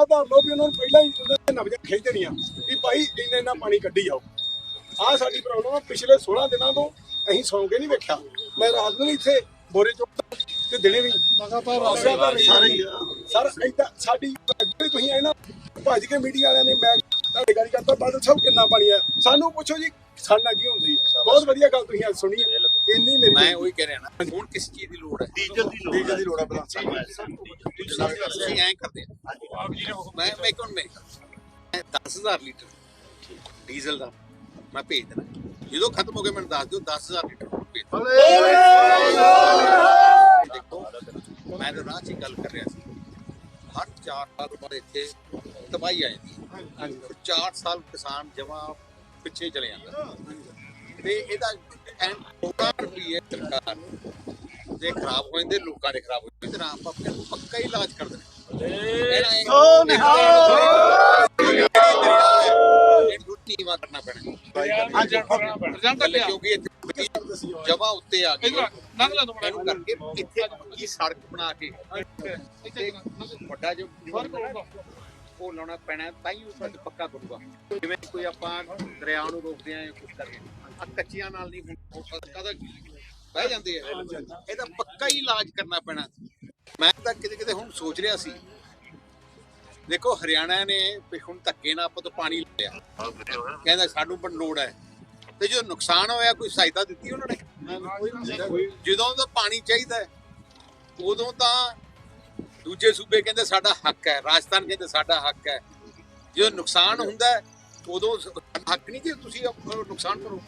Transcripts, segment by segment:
ਦਾ ਆਧਾਰ ਲਓ ਵੀ ਉਹਨਾਂ ਨੂੰ ਪਹਿਲਾਂ ਹੀ ਉਹਨਾਂ ਦੇ ਨਬਜ਼ਾਂ ਖਿੱਚ ਦੇਣੀਆਂ ਵੀ ਭਾਈ ਇੰਨਾ ਇੰਨਾ ਪਾਣੀ ਕੱਢੀ ਜਾਓ। ਆਹ ਸਾਡੀ ਪ੍ਰੋਬਲਮ ਆ ਪਿਛਲੇ 16 ਦਿਨਾਂ ਤੋਂ ਅਸੀਂ ਸੌਂ ਕੇ ਨਹੀਂ ਵੇਖਿਆ। ਮੈਂ ਰਾਤ ਨੂੰ ਵੀ ਇੱਥੇ ਬੋਰੇ ਚੁੱਕਦਾ ਤੇ ਦਿਨੇ ਵੀ ਲਗਾਤਾਰ ਸਾਰੇ ਹੀ ਆ। ਸਰ ਏਦਾਂ ਸਾਡੀ ਅੱਗੇ ਤੁਸੀਂ ਆਏ ਨਾ ਭੱਜ ਕੇ ਮੀਡੀਆ ਵਾਲਿਆਂ ਨੇ ਮੈਂ ਤੁਹਾਡੇ ਗੱਲ ਕਰਤਾ ਬਾਦਲ ਸਾਹਿਬ ਕਿੰਨਾ ਪਾਣੀ ਆ? ਸਾਨੂੰ ਪੁੱਛੋ ਜੀ ਸਾਡੇ ਕੀ ਹੁੰਦੀ ਬਹੁਤ ਵਧੀਆ ਗੱਲ ਤੁਸੀਂ ਅੱਜ ਸੁਣੀ ਹੈ ਮੇਰੀ ਮੈਂ ਉਹੀ ਕਹਿ ਰਿਹਾ ਨਾ ਹੁਣ ਕਿਸ ਚੀਜ਼ ਦੀ ਲੋੜ ਹੈ। ਡੀਜ਼ਲ ਦੀ ਲੋੜ ਡੀਜ਼ਲ ਦੀ ਲੋੜ ਹੈ ਬਲਾਂ ਅਸੀਂ ਐਂ ਕਰਦੇ ਹਾਂ। ਮੈਂ ਮੈਂ ਕੋਣ ਮੈਂ 10000 ਲੀਟਰ ਡੀਜ਼ਲ ਦਾ ਮੈਂ ਭੇਜ ਦੇਣਾ ਜਦੋਂ ਖਤਮ ਹੋ ਗਿਆ ਮੈਨੂੰ ਦੱਸ ਦਿਓ 10000 ਲੀਟਰ ਭੇਜ। ਦੇਖੋ ਮੈਂ ਤਾਂ ਰਾਹ 'ਚ ਗੱਲ ਕਰ ਰਿਹਾ ਸੀ। ਹਰ 4 ਸਾਲ ਬਾਅਦ ਇੱਥੇ ਤਬਾਹੀ ਆ ਜਾਂਦੀ ਹੈ। 4 ਸਾਲ ਕਿਸਾਨ ਜਮਾ ਪਿੱਛੇ ਚਲੇ ਜਾਂਦਾ। ਤੇ ਇਹਦਾ ਹੈ ਸਰਕਾਰ ਜੇ ਖਰਾਬ ਹੋ ਜਾਂਦੇ ਲੋਕਾਂ ਦੇ ਖਰਾਬ ਹੋ ਜਾਂਦੇ ਤਾਂ ਆਪਾਂ ਆਪਣੇ ਪੱਕਾ ਹੀ ਇਲਾਜ ਕਰ ਦੇਣਾ। ਸੋ ਨਿਹਾਲ। ਇਹ ਲੁੱਟੀ ਵਾ ਕਰਨਾ ਪੈਣਾ। ਗੱਲ ਕਿਉਂਕਿ ਇੱਥੇ ਜਮਾ ਉੱਤੇ ਆ ਗਈ ਇਹਨੂੰ ਕਰਕੇ ਇੱਥੇ ਕੀ ਸੜਕ ਬਣਾ ਕੇ ਇੱਥੇ ਵੱਡਾ ਜੋ ਉਹ ਲਾਉਣਾ ਪੈਣਾ ਤਾਂ ਹੀ ਉਹ ਪੱਕਾ ਕਰੂਗਾ। ਜਿਵੇਂ ਕੋਈ ਆਪਾਂ ਦਰਿਆ ਨੂੰ ਰੋਕਦੇ ਆਂ ਕੁਝ ਕਰਦੇ ਆ ਕੱਚੀਆਂ ਨਾਲ ਨਹੀਂ ਹੁਣ ਕਦਾ ਬਹਿ ਜਾਂਦੇ ਆ। ਇਹਦਾ ਪੱਕਾ ਹੀ ਇਲਾਜ ਕਰਨਾ ਪੈਣਾ। ਮੈਂ ਤਾਂ ਕਿਤੇ ਕਿਤੇ ਹੁਣ ਸੋਚ ਰਿਹਾ ਸੀ, ਦੇਖੋ ਹਰਿਆਣਾ ਨੇ ਵੀ ਹੁਣ ਧੱਕੇ ਨਾਲ ਆਪਾਂ ਤੋਂ ਪਾਣੀ ਲਿਆ। ਕਹਿੰਦਾ ਸਾਨੂੰ ਪਰ ਲੋੜ ਹੈ। ਤੇ ਜਦੋਂ ਨੁਕਸਾਨ ਹੋਇਆ, ਕੋਈ ਸਹਾਇਤਾ ਦਿੱਤੀ ਉਹਨਾਂ ਨੇ? ਜਦੋਂ ਤਾਂ ਪਾਣੀ ਚਾਹੀਦਾ ਉਦੋਂ ਤਾਂ ਦੂਜੇ ਸੂਬੇ ਕਹਿੰਦੇ ਸਾਡਾ ਹੱਕ ਹੈ, ਰਾਜਸਥਾਨ ਕਹਿੰਦੇ ਸਾਡਾ ਹੱਕ ਹੈ। ਜਦੋਂ ਨੁਕਸਾਨ ਹੁੰਦਾ ਉਦੋਂ ਹੱਕ ਨਹੀਂ ਕਿ ਤੁਸੀਂ ਨੁਕਸਾਨ ਕਰੋ।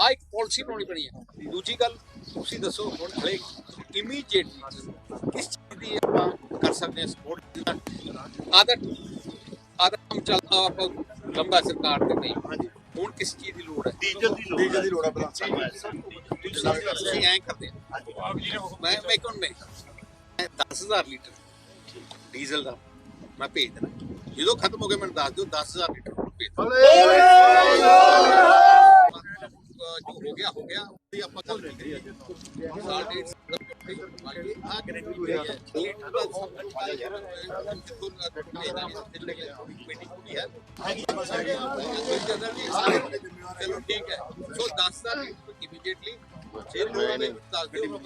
ਆ ਇੱਕ ਪਾਲਿਸੀ ਬਣਾਉਣੀ ਪੈਣੀ ਹੈ। ਦੂਜੀ ਗੱਲ ਤੁਸੀਂ ਦੱਸੋ ਹੁਣ ਹਲੇ ਇਮੀਡੀਏਟ ਕਿਸ ਚੀਜ਼ ਦੀ ਆਪਾਂ ਕਰ ਸਕਦੇ ਹਾਂ ਸਪੋਰਟ ਆਦਤ ਆਦਤ ਕੰਮ ਚੱਲਦਾ ਆਪਾਂ ਲੰਬਾ ਸਰਕਾਰ ਤੇ ਨਹੀਂ। ਹੁਣ ਕਿਸ ਚੀਜ਼ ਦੀ ਲੋੜ ਹੈ? ਡੀਜ਼ਲ ਦੀ ਲੋੜ ਡੀਜ਼ਲ ਦੀ ਲੋੜ ਹੈ ਬਲਾਂ ਅਸੀਂ ਐਂ ਕਰਦੇ ਹਾਂ। ਮੈਂ ਮੈਂ ਕੋਣ ਮੈਂ 10000 ਲੀਟਰ ਡੀਜ਼ਲ ਦਾ ਮੈਂ ਭੇਜ ਦੇਣਾ ਜਦੋਂ ਖਤਮ ਹੋ ਗਿਆ ਮੈਨੂੰ ਦੱਸ ਦਿਓ 10000 ਲੀਟਰ ਹੋਰ ਭੇਜ ਦਿਓ। ਅਹ ਜੋ ਹੋ ਗਿਆ ਹੋ ਗਿਆ ਉਹਦੀ ਆਪਾਂ ਗੱਲ ਨਹੀਂ ਕਰੀਏ ਸਾਲ ਡੇਢ ਸਾਲ ਬਾਕੀ ਆ ਗਰੰਟੀ ਹੋਈ ਹੈ ਲੀਟਰ ਦਾ ਕਮੇਟੀ ਹੋਈ ਹੈ ਚਲੋ ਠੀਕ ਹੈ ਸੋ 10000 ਲੀਟਰ ਇਮੀਡੀਏਟਲੀ ਜੇ ਲੋਕਾਂ ਨੇ ਦੱਸ ਦਿਓ ਮੈਂ